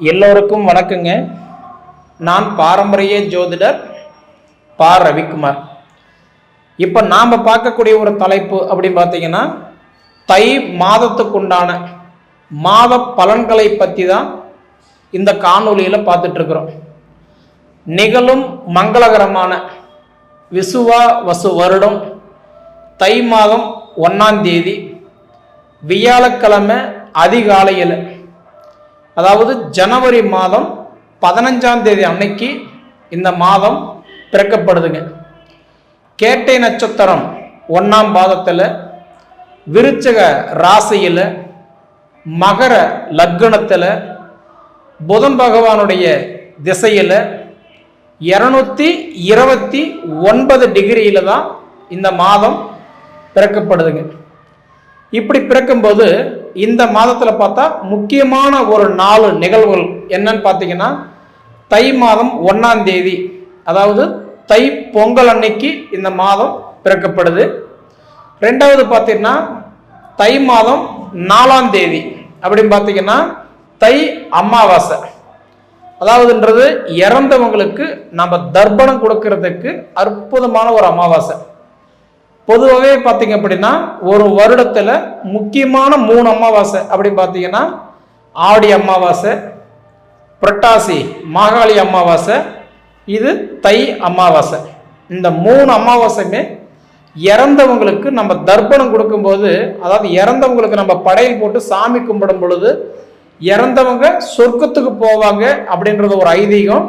எல்லோருக்கும் வணக்கங்க. நான் பாரம்பரிய ஜோதிடர் பா. ரவிக்குமார். இப்போ நாம் பார்க்கக்கூடிய ஒரு தலைப்பு அப்படின்னு பார்த்தீங்கன்னா தை மாதத்துக்குண்டான மாத பலன்களை பற்றி தான் இந்த காணொலியில் பார்த்துட்ருக்குறோம். நிகழும் மங்களகரமான விசுவா வசு வருடம் தை மாதம் ஒன்றாம் தேதி வியாழக்கிழமை அதிகாலையில் அதாவது ஜனவரி மாதம் பதினஞ்சாம் தேதி அன்னைக்கு இந்த மாதம் பிறக்கப்படுதுங்க. கேட்டை நட்சத்திரம் ஒன்றாம் பாதத்தில் விருச்சக ராசியில் மகர லக்னத்தில் புதன் பகவானுடைய திசையில் இரநூத்தி இருபத்தி ஒன்பது டிகிரியில் தான் இந்த மாதம் பிறக்கப்படுதுங்க. இப்படி பிறக்கும்போது இந்த மாதத்தில் பார்த்தா முக்கியமான ஒரு நாலு நிகழ்வுகள் என்னன்னு பார்த்தீங்கன்னா தை மாதம் ஒன்றாம் தேதி அதாவது தை பொங்கல் அன்னைக்கு இந்த மாதம் பிறக்கப்படுது. ரெண்டாவது பார்த்தீங்கன்னா தை மாதம் நாலாம் தேதி அப்படின்னு பார்த்தீங்கன்னா தை அமாவாசை. அதாவதுன்றது இறந்தவங்களுக்கு நம்ம தர்ப்பணம் கொடுக்கறதுக்கு அற்புதமான ஒரு அமாவாசை. பொதுவாகவே பார்த்தீங்க அப்படின்னா ஒரு வருடத்தில் முக்கியமான மூணு அமாவாசை அப்படின்னு பார்த்தீங்கன்னா ஆடி அமாவாசை புரட்டாசி மாகாளி அமாவாசை இது தை அமாவாசை. இந்த மூணு அமாவாசையுமே இறந்தவங்களுக்கு நம்ம தர்ப்பணம் கொடுக்கும்போது அதாவது இறந்தவங்களுக்கு நம்ம படையல் போட்டு சாமி கும்பிடும் பொழுது இறந்தவங்க சொர்க்கத்துக்கு போவாங்க அப்படின்றது ஒரு ஐதீகம்.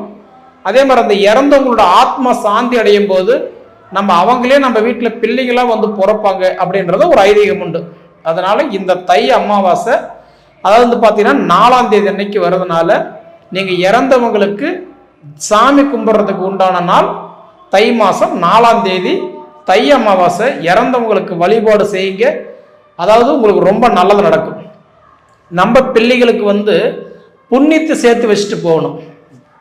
அதே மாதிரி அந்த இறந்தவங்களோட ஆத்மா சாந்தி அடையும் போது நம்ம அவங்களே நம்ம வீட்டில் பிள்ளைகளாக வந்து பிறப்பாங்க அப்படின்றது ஒரு ஐதீகம் உண்டு. அதனால இந்த தை அமாவாசை அதாவது வந்து பார்த்தீங்கன்னா நாலாம் தேதி அன்னைக்கு வர்றதுனால நீங்கள் இறந்தவங்களுக்கு சாமி கும்பிட்றதுக்கு உண்டான நாள் தை மாதம் நாலாம் தேதி. தை அமாவாசை இறந்தவங்களுக்கு வழிபாடு செய்யுங்க. அதாவது உங்களுக்கு ரொம்ப நல்லது நடக்கும். நம்ம பிள்ளைகளுக்கு வந்து புண்ணியத்தை சேர்த்து வச்சுட்டு போகணும்.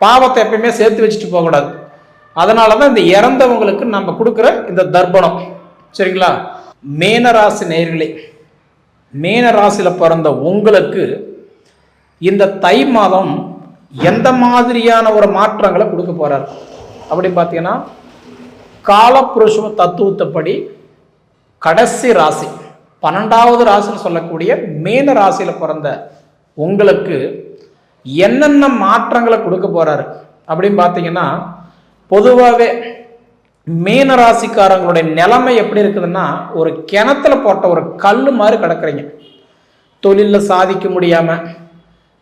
பாவத்தை எப்பயுமே சேர்த்து வச்சுட்டு போகக்கூடாது. அதனால தான் இந்த இறந்தவங்களுக்கு நம்ம கொடுக்குற இந்த தர்ப்பணம். சரிங்களா? மேனராசி நேர்களே மேனராசியில் பிறந்த உங்களுக்கு இந்த தை மாதம் எந்த மாதிரியான ஒரு மாற்றங்களை கொடுக்க போகிறார் அப்படின்னு பார்த்தீங்கன்னா காலப்புருஷ தத்துவத்தைப்படி கடைசி ராசி பன்னெண்டாவது ராசின்னு சொல்லக்கூடிய மேன ராசியில் பிறந்த உங்களுக்கு என்னென்ன மாற்றங்களை கொடுக்க போகிறாரு அப்படின்னு பார்த்தீங்கன்னா பொதுவாகவே மீன ராசிக்காரங்களுடைய நிலைமை எப்படி இருக்குதுன்னா ஒரு கிணத்துல போட்ட ஒரு கல் மாதிரி கிடக்குறீங்க. தொழிலில் சாதிக்க முடியாமல்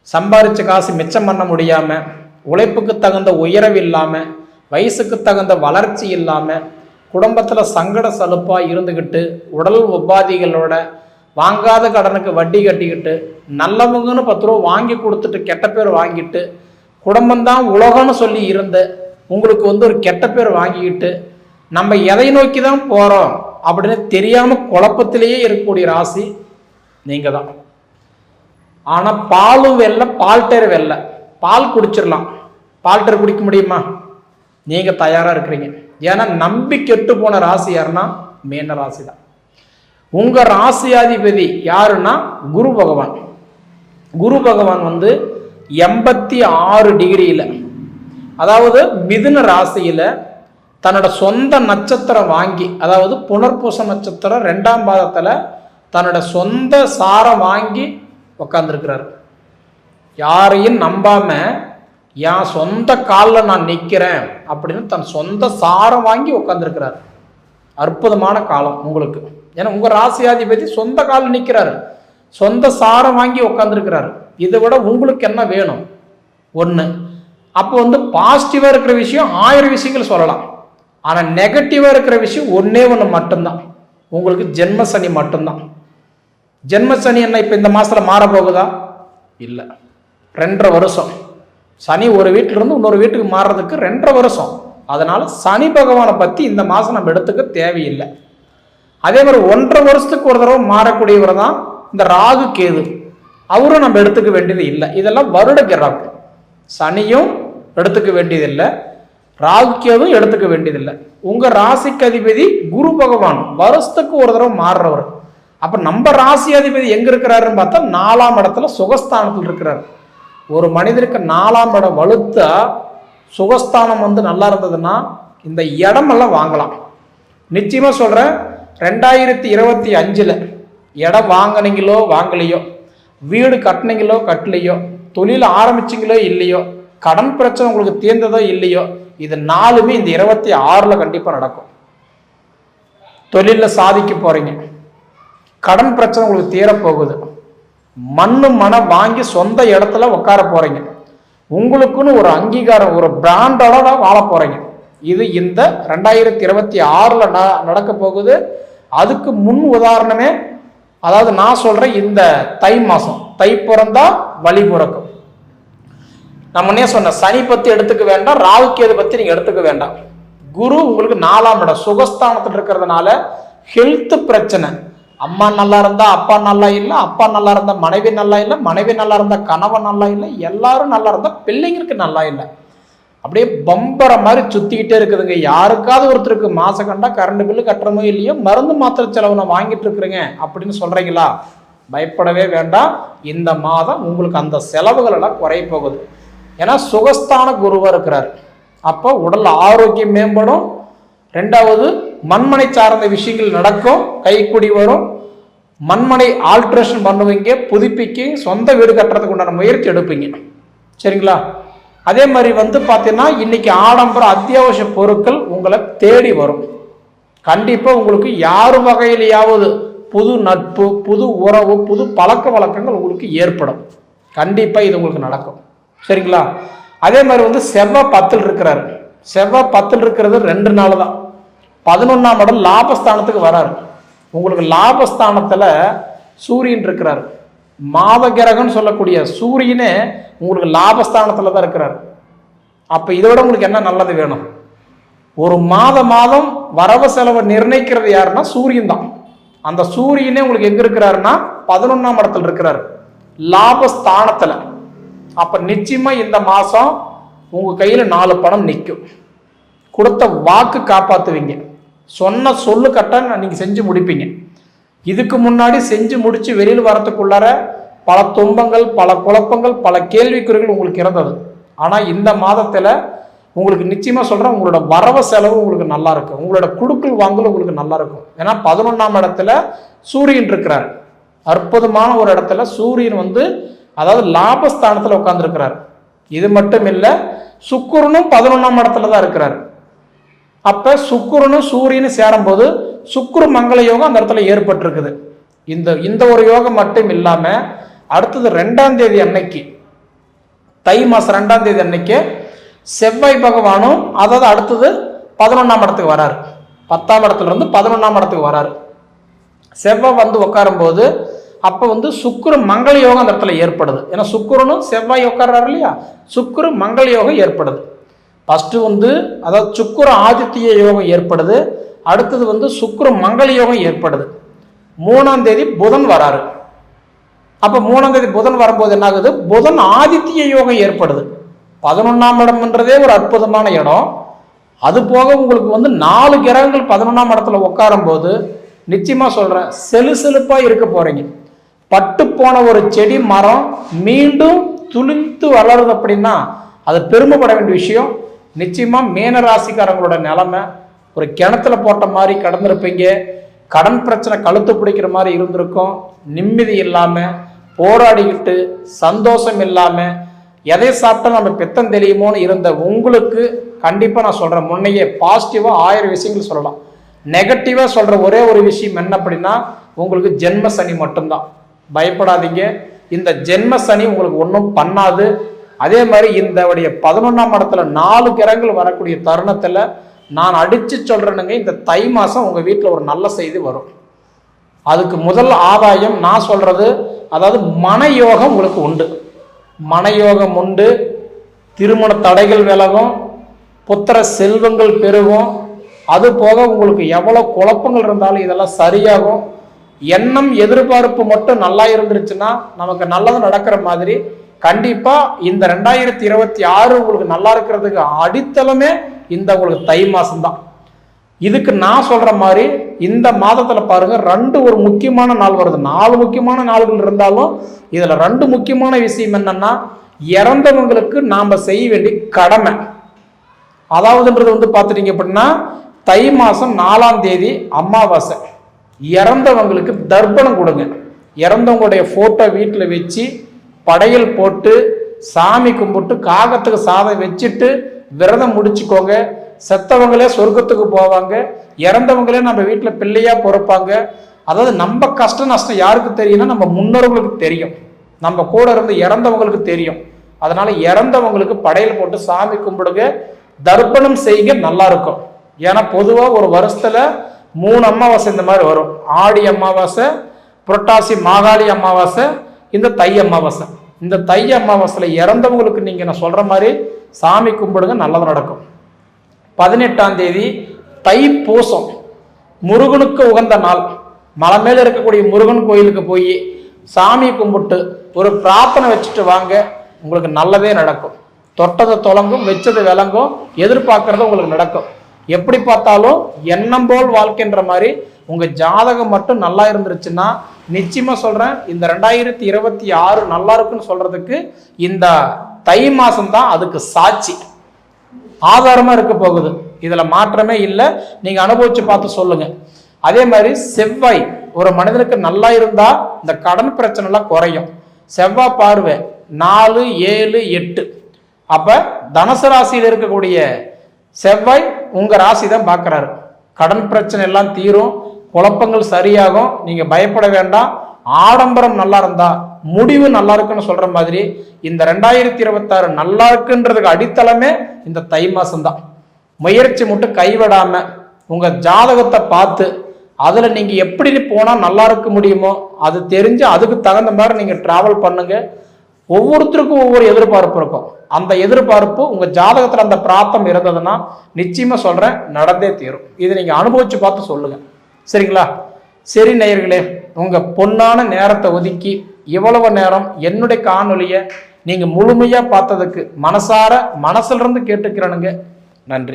சம்பாரித்த காசு மிச்சம் பண்ண முடியாமல் உழைப்புக்கு தகுந்த உயரவு இல்லாமல் வயசுக்கு தகுந்த வளர்ச்சி இல்லாமல் குடும்பத்தில் சங்கட சலுப்பாக இருந்துக்கிட்டு உடல் உபாதிகளோட வாங்காத கடனுக்கு வட்டி கட்டிக்கிட்டு நல்லவங்கன்னு பத்து ரூபா வாங்கி கொடுத்துட்டு கெட்ட பேர் வாங்கிட்டு குடும்பம்தான் உலகம்னு சொல்லி இருந்து உங்களுக்கு வந்து ஒரு கெட்ட பேர் வாங்கிக்கிட்டு நம்ம எதை நோக்கி தான் போகிறோம் அப்படின்னு தெரியாமல் குழப்பத்திலேயே இருக்கக்கூடிய ராசி நீங்கள் தான் ஆனால் பாலும் வெல்ல பால்டர் வெல்ல பால் குடிச்சிடலாம் பால்டர் குடிக்க முடியுமா? நீங்கள் தயாராக இருக்கிறீங்க. ஏன்னா நம்பி கெட்டு போன ராசி யாருன்னா மேன ராசி தான் உங்கள் ராசியாதிபதி யாருன்னா குரு பகவான். குரு பகவான் வந்து எண்பத்தி ஆறு டிகிரியில் அதாவது மிதுன ராசியில் தன்னோட சொந்த நட்சத்திரம் வாங்கி அதாவது புனர்பூச நட்சத்திரம் ரெண்டாம் பாதத்தில் தன்னோட சொந்த சாரம் வாங்கி உக்காந்துருக்கிறார். யாரையும் நம்பாம என் சொந்த காலில் நான் நிற்கிறேன் அப்படின்னு தன் சொந்த சாரம் வாங்கி உட்காந்துருக்கிறார் அற்புதமான காலம் உங்களுக்கு. ஏன்னா உங்கள் ராசியாதிபதி சொந்த காலில் நிற்கிறாரு சொந்த சாரம் வாங்கி உட்காந்துருக்கிறாரு இதை விட உங்களுக்கு என்ன வேணும்? ஒன்று அப்போ வந்து பாசிட்டிவாக இருக்கிற விஷயம் ஆயிரம் விஷயங்கள் சொல்லலாம் ஆனால் நெகட்டிவாக இருக்கிற விஷயம் ஒன்றே ஒன்று மட்டும்தான். உங்களுக்கு ஜென்ம சனி மட்டும்தான். ஜென்ம சனி என்ன இப்போ இந்த மாதத்தில் மாற போகுதா? இல்லை. ரெண்டரை வருஷம். சனி ஒரு வீட்டிலிருந்து இன்னொரு வீட்டுக்கு மாறுறதுக்கு ரெண்டரை வருஷம். அதனால் சனி பகவானை பற்றி இந்த மாதம் நம்ம எடுத்துக்க தேவையில்லை. அதே மாதிரி ஒன்றரை வருஷத்துக்கு ஒரு தடவை மாறக்கூடியவர் தான் இந்த ராகு கேது. அவரும் நம்ம எடுத்துக்க வேண்டியது இல்லை. இதெல்லாம் வருட கிராக்கு சனியும் எடுத்துக்க வேண்டியதில்லை. ராகு கேதும் எடுத்துக்க வேண்டியதில்லை. உங்கள் ராசிக்கு அதிபதி குரு பகவான். வருஷத்துக்கு ஒரு தடவை மாறுறவர். அப்போ நம்ம ராசி அதிபதி எங்கே இருக்கிறாருன்னு பார்த்தா நாலாம் இடத்துல சுகஸ்தானத்தில் இருக்கிறார். ஒரு மனிதருக்கு நாலாம் இடம் வலுத்தா சுகஸ்தானம் வந்து நல்லா இருந்ததுன்னா இந்த இடமெல்லாம் வாங்கலாம். நிச்சயமாக சொல்கிறேன் ரெண்டாயிரத்தி இருபத்தி அஞ்சில் இடம் வாங்கினீங்களோ வாங்கலையோ வீடு கட்டினீங்களோ கட்டலையோ தொழில் ஆரம்பிச்சிங்களோ இல்லையோ கடன் பிரச்சனை உங்களுக்கு தீர்ந்ததோ இல்லையோ இது நாலுமே இந்த இருபத்தி ஆறில் கண்டிப்பாக நடக்கும். தொழிலில் சாதிக்க போகிறீங்க கடன் பிரச்சனை உங்களுக்கு தீரப்போகுது. மண்ணு மனம் வாங்கி சொந்த இடத்துல உட்கார போகிறீங்க உங்களுக்குன்னு ஒரு அங்கீகாரம் ஒரு பிராண்டோட வாழ போகிறீங்க இது இந்த ரெண்டாயிரத்தி இருபத்தி ஆறில் ந நடக்க போகுது. அதுக்கு முன் உதாரணமே அதாவது நான் சொல்கிறேன் இந்த தை மாதம் தை பிறந்தா வழி பிறக்கும். நான் முன்னே சொன்ன சனி பற்றி எடுத்துக்க வேண்டாம் ராகுக்கேது பற்றி நீங்கள் எடுத்துக்க வேண்டாம். குரு உங்களுக்கு நாலாம் இடம் சுகஸ்தானத்தில் இருக்கிறதுனால ஹெல்த் பிரச்சனை. அம்மா நல்லா இருந்தா அப்பா நல்லா இல்லை அப்பா நல்லா இருந்தா மனைவி நல்லா இல்லை மனைவி நல்லா இருந்தா கணவன் நல்லா இல்லை எல்லாரும் நல்லா இருந்தா பிள்ளைங்களுக்கு நல்லா இல்லை. அப்படியே பம்பர மாதிரி சுத்திக்கிட்டே இருக்குதுங்க. யாருக்காவது ஒருத்தருக்கு மாசம் கண்டா கரண்ட் பில்லு கட்டுறமோ இல்லையோ மருந்து மாத்திரை செலவு நான் வாங்கிட்டு இருக்கிறேங்க அப்படின்னு சொல்றீங்களா? பயப்படவே வேண்டாம். இந்த மாதம் உங்களுக்கு அந்த செலவுகள் எல்லாம் குறைய போகுது. ஏன்னா சுகஸ்தான குருவாக இருக்கிறார். அப்போ உடல் ஆரோக்கியம் மேம்படும். ரெண்டாவது மண்மனை சார்ந்த விஷயங்கள் நடக்கும். கைக்குடி வரும். மண்மனை ஆல்ட்ரேஷன் பண்ணுவீங்க. புதுப்பிக்க சொந்த வீடு கட்டுறதுக்கு உண்டான முயற்சி எடுப்பீங்க. சரிங்களா? அதே மாதிரி வந்து பார்த்தீங்கன்னா இன்றைக்கி ஆடம்பர அத்தியாவசிய பொருட்கள் உங்களை தேடி வரும். கண்டிப்பாக உங்களுக்கு யார் வகையிலேயாவது புது நட்பு புது உறவு புது பழக்க வழக்கங்கள் உங்களுக்கு ஏற்படும். கண்டிப்பாக இது உங்களுக்கு நடக்கும். சரிங்களா? அதே மாதிரி வந்து செவ்வாய் பத்தில் இருக்கிறாரு. செவ்வாய் பத்தில் இருக்கிறது ரெண்டு நாள் தான். பதினொன்றாம் இடம் லாபஸ்தானத்துக்கு வராரு. உங்களுக்கு லாபஸ்தானத்தில் சூரியன் இருக்கிறார். மாத கிரகம்னு சொல்லக்கூடிய சூரியனே உங்களுக்கு லாபஸ்தானத்தில் தான் இருக்கிறார். அப்போ இதை விட உங்களுக்கு என்ன நல்லது வேணும்? ஒரு மாத மாதம் வரவு செலவை நிர்ணயிக்கிறது யாருன்னா சூரியன் தான். அந்த சூரியனே உங்களுக்கு எங்கே இருக்கிறாருன்னா பதினொன்றாம் இடத்துல இருக்கிறாரு. லாபஸ்தானத்தில். அப்போ நிச்சயமாக இந்த மாதம் உங்கள் கையில் நாலு பணம் நிற்கும் கொடுத்த வாக்கு காப்பாற்றுவீங்க சொன்ன சொல்லு கட்ட நீங்கள் செஞ்சு முடிப்பீங்க. இதுக்கு முன்னாடி செஞ்சு முடித்து வெளியில் வரத்துக்குள்ளார பல துன்பங்கள் பல குழப்பங்கள் பல கேள்விக்குறிகள் உங்களுக்கு இருந்தது. ஆனால் இந்த மாதத்தில் உங்களுக்கு நிச்சயமாக சொல்கிறேன் உங்களோட வரவு செலவு உங்களுக்கு நல்லா இருக்கும். உங்களோட குடுக்கல் வாங்கல் உங்களுக்கு நல்லா இருக்கும். ஏன்னா பதினொன்றாம் இடத்துல சூரியன் இருக்கிறார். அற்புதமான ஒரு இடத்துல சூரியன் வந்து அதாவது லாபஸ்தானத்தில் உட்காந்துருக்கிறார் இது மட்டும் இல்லை சுக்குரனும் பதினொன்றாம் இடத்துல தான் இருக்கிறார். அப்போ சுக்குரனும் சூரியனும் சேரும்போது சுக்குரு மங்கள யோகம் அந்த இடத்துல ஏற்பட்டிருக்குது. இந்த இந்த ஒரு யோகம் மட்டும் இல்லாமல் அடுத்தது ரெண்டாம் தேதி அன்னைக்கு தை மாதம் ரெண்டாம் தேதி அன்னைக்கு செவ்வாய் பகவானும் அதாவது அடுத்தது பதினொன்றாம் இடத்துக்கு வராரு. பத்தாம் இடத்துல இருந்து பதினொன்றாம் இடத்துக்கு வராரு. செவ்வாய் வந்து உட்காரும்போது அப்போ வந்து சுக்குரு மங்கள யோகம் அந்த இடத்துல ஏற்படுது. ஏன்னா சுக்குரனும் செவ்வாய் உட்கார்றாரு இல்லையா? சுக்குரு மங்கள யோகம் ஏற்படுது. ஃபஸ்ட்டு வந்து அதாவது சுக்குர ஆதித்ய யோகம் ஏற்படுது. அடுத்தது வந்து சுக்குரு மங்கள யோகம் ஏற்படுது. மூணாம் தேதி புதன் வராரு. அப்போ மூணாம் தேதி புதன் வரும்போது என்ன ஆகுது புதன் ஆதித்ய யோகம் ஏற்படுது. பதினொன்றாம் இடம்ன்றதே ஒரு அற்புதமான இடம். அது போக உங்களுக்கு வந்து நாலு கிரகங்கள் பதினொன்றாம் இடத்துல உட்காரும் போது நிச்சயமாக சொல்கிறேன் செலு செலுப்பாக இருக்க போகிறீங்க பட்டு போன ஒரு செடி மரம் மீண்டும் துளிர்த்து வளருது அப்படின்னா அது பெருமைப்பட வேண்டிய விஷயம். நிச்சயமாக மீன ராசிக்காரங்களோட நிலமை ஒரு கிணத்துல போட்ட மாதிரி கடந்திருப்பீங்க. கடன் பிரச்சனை கழுத்து பிடிக்கிற மாதிரி இருந்திருக்கும். நிம்மதி இல்லாமல் போராடிக்கிட்டு சந்தோஷம் இல்லாமல் எதை சாப்பிட்டா நம்ம பித்தம் தெரியுமோன்னு இருந்த உங்களுக்கு கண்டிப்பாக நான் சொல்கிறேன் முன்னையே பாசிட்டிவாக ஆயிரம் விஷயங்கள் சொல்லலாம். நெகட்டிவாக சொல்கிற ஒரே ஒரு விஷயம் என்ன அப்படின்னா உங்களுக்கு ஜென்ம சனி மட்டும்தான். பயப்படாதீங்க. இந்த ஜென்ம சனி உங்களுக்கு ஒன்றும் பண்ணாது. அதே மாதிரி இந்த உடைய பதினொன்றாம் இடத்துல நாலு கிரகங்கள் வரக்கூடிய தருணத்தில் நான் அடித்து சொல்கிறேனுங்க இந்த தை மாதம் உங்கள் வீட்டில் ஒரு நல்ல செய்தி வரும். அதுக்கு முதல் ஆதாயம் நான் சொல்கிறது அதாவது மனயோகம் உங்களுக்கு உண்டு. மனயோகம் உண்டு திருமண தடைகள் விலகும் புத்திர செல்வங்கள் பெருகும். அது போக உங்களுக்கு எவ்வளோ குழப்பங்கள் இருந்தாலும் இதெல்லாம் சரியாகும். எண்ணம் எதிர்பார்ப்பு மட்டும் நல்லா இருந்துருச்சுன்னா நமக்கு நல்லது நடக்கிற மாதிரி. கண்டிப்பாக இந்த ரெண்டாயிரத்தி இருபத்தி ஆறு உங்களுக்கு நல்லா இருக்கிறதுக்கு அடித்தளமே இந்த உங்களுக்கு தை மாதம்தான் இதுக்கு நான் சொல்ற மாதிரி இந்த மாதத்துல பாருங்க ரெண்டு ஒரு முக்கியமான நாள் வருது. நாலு முக்கியமான நாள்கள் இருந்தாலும் இதுல ரெண்டு முக்கியமான விஷயம் என்னன்னா இறந்தவங்களுக்கு நாம் செய்ய வேண்டிய கடமை. அதாவதுன்றது வந்து பார்த்துட்டீங்க அப்படின்னா தை மாதம் நாலாம் தேதி அமாவாசை. இறந்தவங்களுக்கு தர்ப்பணம் கொடுங்க. இறந்தவங்களுடைய ஃபோட்டோ வீட்டில் வச்சு படையல் போட்டு சாமி கும்பிட்டு காகத்துக்கு சாதம் வச்சுட்டு விரதம் முடிச்சுக்கோங்க. செத்தவங்களே சொர்க்கத்துக்கு போவாங்க. இறந்தவங்களே நம்ம வீட்டில் பிள்ளையாக பிறப்பாங்க. அதாவது நம்ம கஷ்ட நஷ்டம் யாருக்கு தெரியும்னா நம்ம முன்னோர்களுக்கு தெரியும். நம்ம கூட இருந்து இறந்தவங்களுக்கு தெரியும். அதனால இறந்தவங்களுக்கு படையல் போட்டு சாமி கும்பிடுங்க. தர்ப்பணம் செய்ய நல்லா இருக்கும். ஏன்னா பொதுவாக ஒரு வருஷத்துல மூணு அமாவாசை இந்த மாதிரி வரும். ஆடி அமாவாசை புரட்டாசி மாகாளி அமாவாசை இந்த தை அமாவாசை. இந்த தை அமாவாசையில் இறந்தவங்களுக்கு நீங்கள் நான் சொல்கிற மாதிரி சாமி கும்பிடுங்க நல்லது நடக்கும். பதினெட்டாம் தேதி தை பூசம். முருகனுக்கு உகந்த நாள். மலை மேலே இருக்கக்கூடிய முருகன் கோயிலுக்கு போய் சாமி கும்பிட்டு ஒரு பிரார்த்தனை வச்சுட்டு வாங்க உங்களுக்கு நல்லதே நடக்கும். தொட்டதை தொலங்கும் வச்சது விளங்கும் எதிர்பார்க்கறது உங்களுக்கு நடக்கும். எப்படி பார்த்தாலும் எண்ணம் போல் வாழ்க்கைன்ற மாதிரி உங்க ஜாதகம் மட்டும் நல்லா இருந்துருச்சுன்னா நிச்சயமா சொல்றேன் இந்த ரெண்டாயிரத்தி இருபத்தி ஆறு நல்லா இருக்குன்னு சொல்றதுக்கு இந்த தை மாசம் தான் அதுக்கு சாட்சி. ஆதாரமா இருக்க போகுது. இதுல மாற்றமே இல்லை. நீங்க அனுபவிச்சு பார்த்து சொல்லுங்க. அதே மாதிரி செவ்வாய் ஒரு மனிதனுக்கு நல்லா இருந்தா இந்த கடன் பிரச்சனை எல்லாம் குறையும். செவ்வாய் பார்வை நாலு ஏழு எட்டு. அப்ப தனுசு ராசியில் இருக்கக்கூடிய செவ்வாய் உங்க ராசி தான் பார்க்குறாரு. கடன் பிரச்சனை எல்லாம் தீரும் குழப்பங்கள் சரியாகும் நீங்க பயப்பட வேண்டாம். ஆடம்பரம் நல்லா இருந்தா முடிவு நல்லா இருக்குன்னு சொல்ற மாதிரி இந்த ரெண்டாயிரத்தி இருபத்தாறு நல்லா இருக்குன்றதுக்கு அடித்தளமே இந்த தை மாசம் தான் முயற்சி மட்டும் கைவிடாம உங்க ஜாதகத்தை பார்த்து அதுல நீங்க எப்படி போனா நல்லா இருக்க முடியுமோ அது தெரிஞ்சு அதுக்கு தகுந்த மாதிரி நீங்க டிராவல் பண்ணுங்க. ஒவ்வொருத்தருக்கும் ஒவ்வொரு எதிர்பார்ப்பு இருக்கும். அந்த எதிர்பார்ப்பு உங்க ஜாதகத்துல அந்த பிராப்தம் இருந்ததுன்னா நிச்சயமா சொல்றேன் நடந்தே தீரும். இதை நீங்க அனுபவிச்சு பார்த்து சொல்லுங்க. சரிங்களா? சரி நேயர்களே உங்க பொன்னான நேரத்தை ஒதுக்கி இவ்வளவு நேரம் என்னுடைய காணொலியை நீங்க முழுமையா பார்த்ததுக்கு மனசார மனசுல இருந்து கேட்டுக்கிறனுங்க. நன்றி.